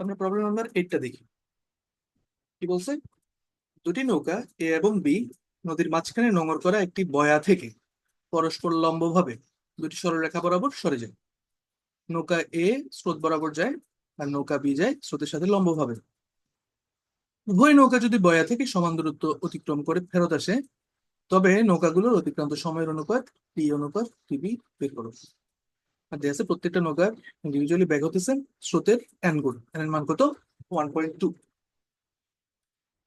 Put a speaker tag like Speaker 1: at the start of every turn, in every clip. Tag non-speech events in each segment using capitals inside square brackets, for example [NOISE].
Speaker 1: আমরা problem number এইটটা দেখি। কি বলছে? দুটি নৌকা এ এবং বি নদীর মাঝখানে নোঙর করা একটি বয়া থেকে পরস্পর লম্বভাবে দুটি সরলরেখা বরাবর সরে যায়। নৌকা এ স্রোত বরাবর যায় আর নৌকা বি যায় স্রোতের সাথে লম্বভাবে। উভয় নৌকা যদি বয়া থেকে সমান দূরত্ব অতিক্রম করে ফেরত আসে, তবে নৌকাগুলোর অতিক্রান্ত সময়ের অনুপাত টি অনুপাত টিবি বের করো। আর দেখা আছে প্রত্যেকটা নৌকার ইন্ডিভিজুয়ালি ব্যাগ হতেছে স্রোতের গুণ। এর মান কত? ওয়ান পয়েন্ট টু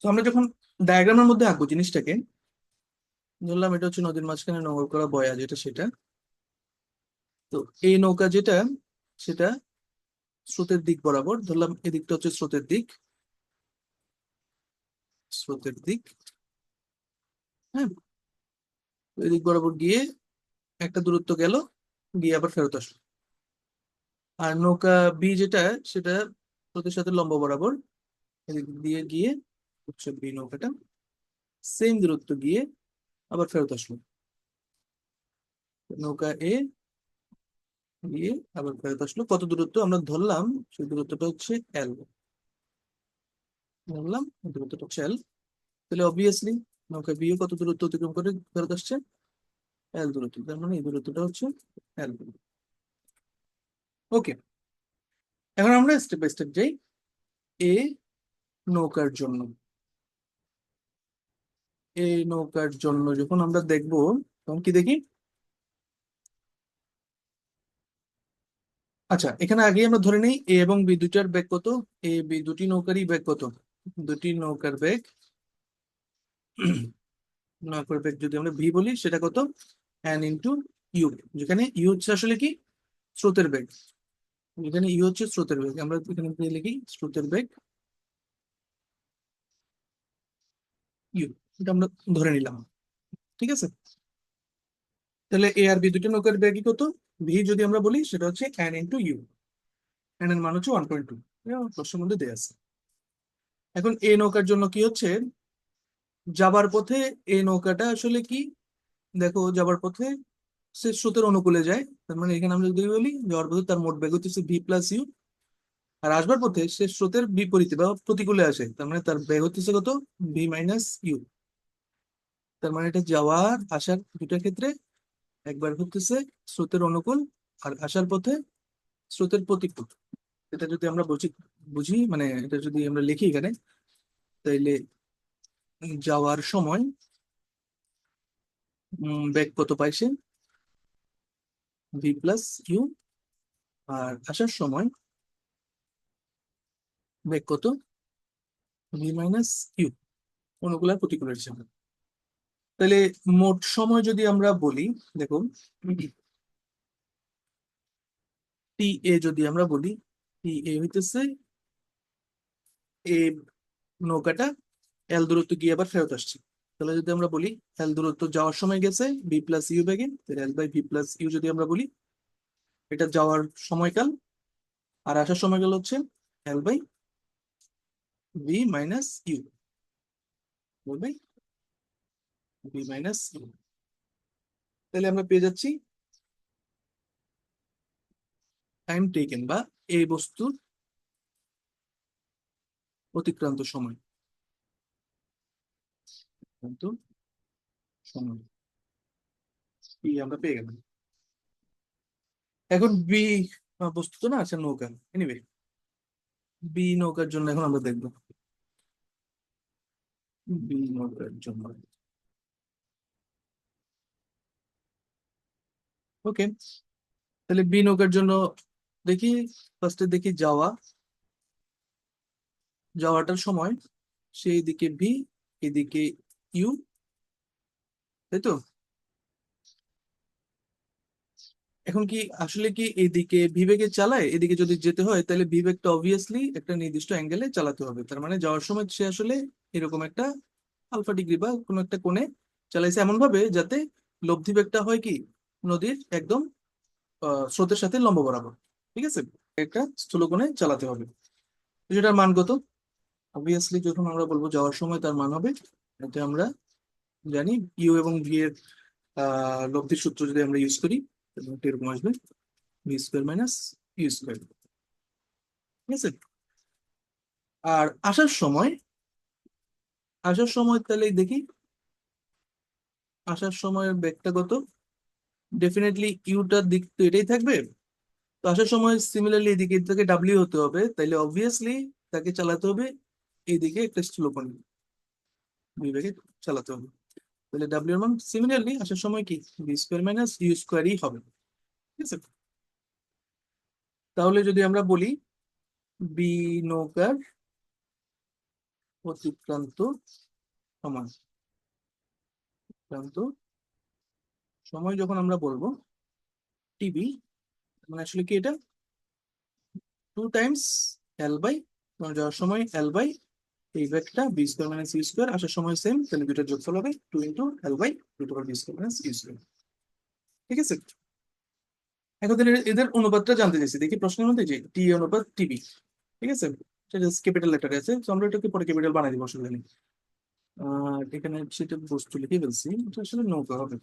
Speaker 1: তো আমরা যখন ডায়াগ্রামের মধ্যে আঁকবো জিনিসটাকে, ধরলাম এটা হচ্ছে নদীর মাঝখানে নোংর করা বয়া, যেটা সেটা। তো এই নৌকা যেটা, সেটা স্রোতের দিক বরাবর, ধরলাম এদিকটা হচ্ছে স্রোতের দিক। স্রোতের দিক হ্যাঁ? এদিক বরাবর গিয়ে একটা দূরত্ব গেল গিয়ে আবার ফেরত আসলো। আর নৌকা বি যেটা, সেটা স্রোতের সাথে লম্ব বরাবর দিয়ে গিয়ে হচ্ছে বি নৌকাটা সেম দূরত্ব গিয়ে আবার ফেরত আসলো। নৌকা এ গিয়ে আবার ফেরত আসলো। কত দূরত্ব আমরা ধরলাম, সেই দূরত্বটা হচ্ছে এল ধরলাম, দূরত্বটা হচ্ছে এল তাহলে অবভিয়াসলি নৌকা বিও কত দূরত্ব অতিক্রম করে ফেরত আসছে? এল দূরত্ব তার মানে এই দূরত্বটা হচ্ছে এল ওকে। এখন আমরা স্টেপ বাই স্টেপ যাই এ নৌকার জন্য। এই নৌকার জন্য যখন আমরা দেখব, তখন কি দেখি? আচ্ছা এখানে আগে আমরা ধরে নেই এ এবং বি দুটার বেগ কত? এ বি দুটি নৌকারই বেগ কত? দুটি নৌকার বেগ। [CLEARS THROAT] নৌকার বেগ যদি আমরা ভি বলি, সেটা কত? এন ইন্টু ইউ যেখানে ইউ হচ্ছে আসলে কি? স্রোতের বেগ। যেখানে ইউ হচ্ছে স্রোতের বেগ। আমরা এখানে লিখি স্রোতের বেগ ইউ এটা আমরা ধরে নিলাম। ঠিক আছে? তাহলে এ আর বি দুটি নৌকার বেগই কত? ভি যদি আমরা বলি, সেটা হচ্ছে এন ইন্টু ইউ এন এর মান হচ্ছে ওয়ান পয়েন্ট টু প্রশ্নের মধ্যে দেওয়া আছে। এখন এ নৌকার জন্য কি হচ্ছে? যাবার পথে এই নৌকাটা আসলে কি? দেখো যাবার পথে সে স্রোতের অনুকূলে যায়। তার মানে এখানে আমরা যদি বলি যাওয়ার পথে তার মোট বেগ হচ্ছে ভি প্লাস ইউ আর আসবার পথে সে স্রোতের বিপরীতে বা প্রতিকূলে আসে, তার মানে তার বেগ হচ্ছে কত? ভি মাইনাস ইউ তার মানে এটা যাওয়ার, আসার দুটার ক্ষেত্রে একবার হচ্ছে স্রোতের অনুকূল আর আসার পথে স্রোতের প্রতিকূল। এটা যদি আমরা বুঝি বুঝি মানে এটা যদি আমরা লিখি এখানে, তাইলে যাওয়ার সময় বেগ কত পাইছে? ভি প্লাস ইউ আর আসার সময় বেগ কত? ভি মাইনাস ইউ অনুকূল আর প্রতিকূলের হিসাবে তাহলে মোট সময় যদি আমরা বলি, দেখুন টি এ যদি আমরা বলি টি এ হইতেছে এ নৌকাটা এল দূরত্ব গিয়ে আবার ফেরত আসছে। তাহলে যদি আমরা বলি এল দূরত্ব যাওয়ার সময় গেছে বি প্লাস ইউ বেগে L by V plus U যদি আমরা বলি, এটা যাওয়ার সময়কাল, আর আসার সময়কাল হচ্ছে L by V minus U বলবে ভি মাইনাস ইউ তাহলে আমরা পেয়ে যাচ্ছি টাইম টেকেন বা এই বস্তুর অতিক্রান্ত সময়। সময়। বি আমরা পেয়ে গেলাম। এখন বি বস্তু তো না আছে নৌকা। এনিওয়ে বি নৌকার জন্য এখন আমরা দেখব। বি নৌকার জন্য। ওকে তাহলে বি নৌকার জন্য দেখি ফার্স্টে দেখি যাওয়া। যাওয়াটার সময় সেই দিকে ভি এদিকে ইউ? তাই তো? এখন কি, আসলে কি এদিকে বিবেকে চালায়? এদিকে যদি যেতে হয়, তাহলে বিবেকটা অবভিয়াসলি একটা নির্দিষ্ট অ্যাঙ্গেলে চালাতে হবে। তার মানে যাওয়ার সময় সে আসলে এরকম একটা আলফা ডিগ্রি বা কোনো একটা কোণে চালাইছে এমন ভাবে যাতে লব্ধি বেগটা হয় কি, নদীর একদম স্রোতের সাথে লম্ব বরাবর। ঠিক আছে? একটা স্থূল কোণে চালাতে হবে। তো সেটার মান কত? অবভিয়াসলি যখন আমরা বলব যাওয়ার সময় তার মান হবে এতে আমরা জানি ইউ এবং ভি এর লব্ধির সূত্র যদি আমরা ইউজ করি এটা এরকম আসবে V square minus U square ঠিক আছে? আর আসার সময় আসার সময় তাহলে দেখি, আসার সময় বেগটা কত? ডেফিনেটলি ইউটার দিক তো এটাই থাকবে। তো আসার সময় সিমিলারলি এদিকে থেকে ডাব্লিউ হতে হবে, তাইলে অবভিয়াসলি তাকে চালাতে হবে, এইদিকে একটা স্লোপনি বিবেগে চালাতে হবে। তাহলে ডাব্লিউ মান সিমিলারলি আসার সময় কি? বি স্কোয়ার মাইনাস ইউ স্কোয়ারই হবে। ঠিক আছে? তাহলে যদি আমরা বলি বি নৌকার অতিক্রান্ত সমান, অতিক্রান্ত সময় যখন আমরা বলব টিবি মানে আসলে কি এটা? টু টাইমস এল বাই যাওয়ার সময় এল বাই এই ব্যাগটা V square minus U square আসার সময় সেম তাহলে দুইটার যোগফল হবে two into L by root over V square minus U square ঠিক আছে? এখন এদের অনুপাতটা জানতে চাইছি। দেখি প্রশ্নের মধ্যে যে টি অনুপাত টিবি ঠিক আছে? সেটা ক্যাপিটাল লেটার আছে। তো আমরা এটাকে পরে ক্যাপিটাল বানাই দিব অসুবিধা নেই এখানে সেটা বস্তু লিখে ফেলছি। এটা আসলে নৌকা হবে।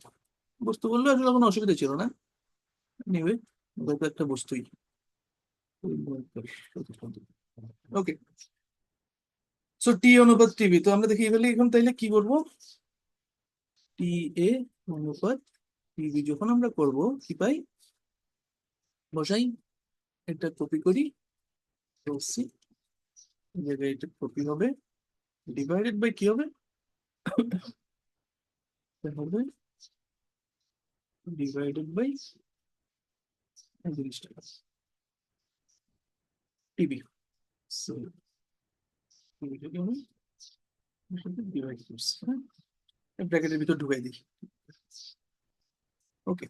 Speaker 1: বস্তু বললে আসলে কোনো অসুবিধা ছিল না। নিবে নৌকা একটা বস্তুই। ওকে। সো টি অনুপাত টিভি তো আমরা দেখি এবার এখন তাইলে কি করব? টি এ অনুপাত টিভি যখন আমরা করব, কি পাই? বসাই, এটা কপি করি সি জায়গায় এটা কপি হবে ডিভাইডেড বাই কি হবে? হবে ডিভাইডেড বাই জিনিসটা। টিভি সো ব্র্যাকেটের ভিতর ঢুকাই দিই। ওকে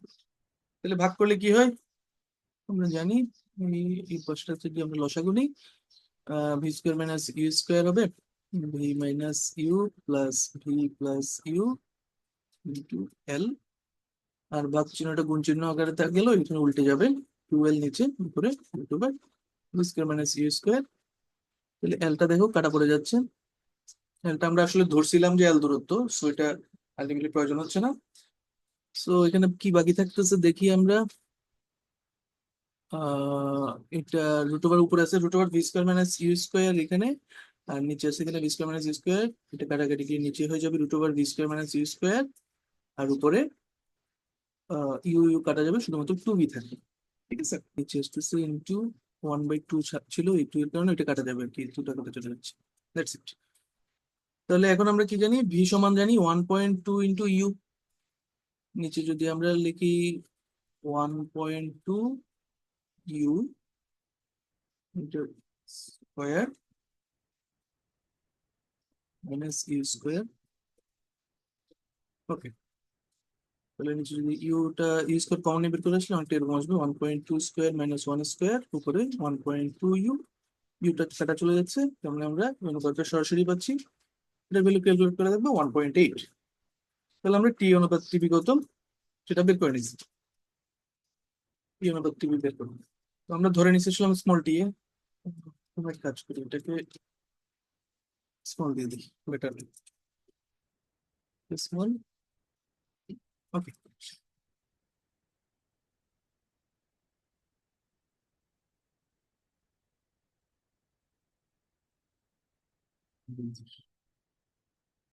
Speaker 1: তাহলে ভাগ করলে কি হয়? আমরা জানি এই পাশটা যদি আমরা লসাগু নিই। V square minus U square হবে। V minus U plus V plus U into L আর বাদ চিহ্নটা গুণ চিহ্ন আকারে গেল এখানে উল্টে যাবে। টু এল নিচে, উপরে root over V square minus U square তাহলে এলটা দেখো, কাটা পড়ে যাচ্ছে। এলটা আমরা আসলে ধরছিলাম যে এল দূরত্ব সো এটা আলটিমেটলি প্রয়োজন হচ্ছে না। সো এখানে কি বাকি থাকতেছে দেখি আমরা। এটা রুট ওভার উপরে আছে root over V square minus U square এখানে, আর নিচে আছে এখানে V square minus U square এটা কাটাকাটি গিয়ে নিচে হয়ে যাবে root over V square minus U square আর উপরে ইউ ইউ কাটা যাবে শুধুমাত্র টু বি থাকবে। ঠিক আছে? নিচে আসতেছে ইন্টু ওয়ান বাই টু ছিল এই টু এর কারণে এটা কাটা যাবে আর কি দুটা কাটা চলে যাচ্ছে। দ্যাটস ইট তাহলে এখন আমরা কি জানি? ভি সমান জানি one point two into U নিচে যদি আমরা লিখি one point two U square minus U square okay তাহলে নিচে যদি ইউটা ইউ স্কোয়ার কমন বের করে আসলে অনেকটা এরকম আসবে one point two square minus one square উপরে ওয়ান পয়েন্ট টু ইউ ইউটা কাটা চলে যাচ্ছে। তাহলে আমরা অনুপাতটা সরাসরি পাচ্ছি। এটা ভ্যালু ক্যালকুলেট করে দেখব ওয়ান পয়েন্ট এইট তাহলে আমরা টি অনুপাত টিভি কত সেটা বের করে নিচ্ছি। টি অনুপাত টিভি বের করব। তো আমরা ধরে নিচ্ছিলাম স্মল টি এ কাজ করি, এটাকে স্মল দিয়ে দিই বেটার স্মল ওকে